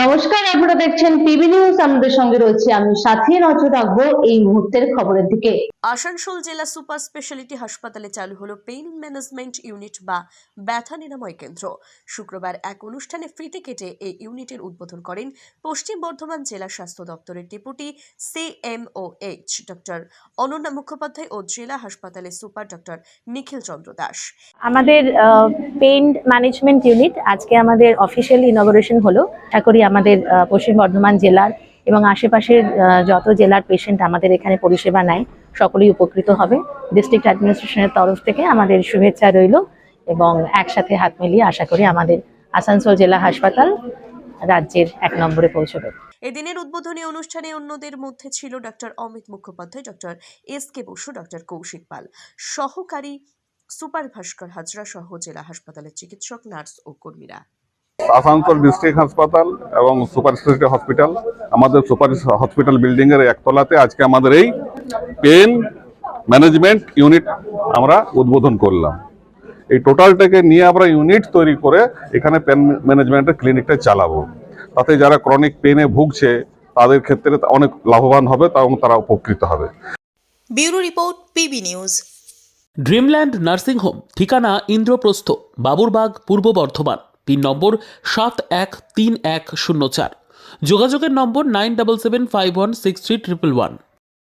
নমস্কার আপনারা দেখছেন টিভি নিউজ আমাদের সঙ্গে রয়েছে আমি সাথী নজর রাখব এই মুহূর্তের খবরের দিকে। আসানসোল জেলা সুপার স্পেশালিটি হাসপাতালে চালু হলো পেইন ম্যানেজমেন্ট ইউনিট বা ব্যথা নিরাময় কেন্দ্র। শুক্রবার এক অনুষ্ঠানে ফিতে কেটে এই ইউনিটের উদ্বোধন করেন পশ্চিম বর্ধমান জেলা স্বাস্থ্য দপ্তরের deputy CMOH doctor Ananya Mukhopadhyay ও জেলা হাসপাতালের সুপার ডক্টর নিখিল চন্দ্র দাস। আমাদের পেইন ম্যানেজমেন্ট ইউনিট আজকে আমাদের অফিসিয়াল ইনগরেশন হলো। আশা করি আমাদের পশ্চিম বর্ধমান জেলার এবং আশেপাশের যত জেলার পেশেন্ট আমাদের এখানে পরিষেবা নেয়, সকলেই উপকৃত হবে। ডিস্ট্রিক্ট অ্যাডমিনিস্ট্রেশনের তরফ থেকে আমাদের শুভেচ্ছা রইল এবং একসাথে হাত মিলিয়ে আশা করি আমাদের আসানসোল জেলা হাসপাতাল রাজ্যের এক নম্বরে পৌঁছবে। এদিনের উদ্বোধনী অনুষ্ঠানে অন্যদের মধ্যে ছিল doctor Amit Mukhopadhyay, doctor S K Basu, doctor Kaushik Pal. সহকারী সুপার ভাস্কর হাজরা সহ জেলা হাসপাতালের চিকিৎসক, নার্স ও কর্মীরা। আসানসোল ডিস্ট্রিক্ট হাসপাতাল এবং সুপার স্পেশালিটি হসপিটাল আমাদের সুপার হসপিটাল বিল্ডিং এর একতলাতে আজকে আমাদের এই পেন ম্যানেজমেন্ট ইউনিট আমরা উদ্বোধন করলাম। এই টোটালটাকে নিয়ে আমরা ইউনিট তৈরি করে এখানে পেন ম্যানেজমেন্টের ক্লিনিকটা চালাবো। তাতে যারা ক্রনিক পেনে ভুগছে তাদের ক্ষেত্রে অনেক লাভবান হবে এবং তারা উপকৃত হবে। Bureau report PB news. Dreamland nursing home ঠিকানা ইন্দ্রপ্রস্থ বাবুরবাগ পূর্ব বর্ধমান। পিন নম্বর, সাত এক তিন এক শূন্য চার। যোগাযোগের নম্বর nine double seven five one six three triple one.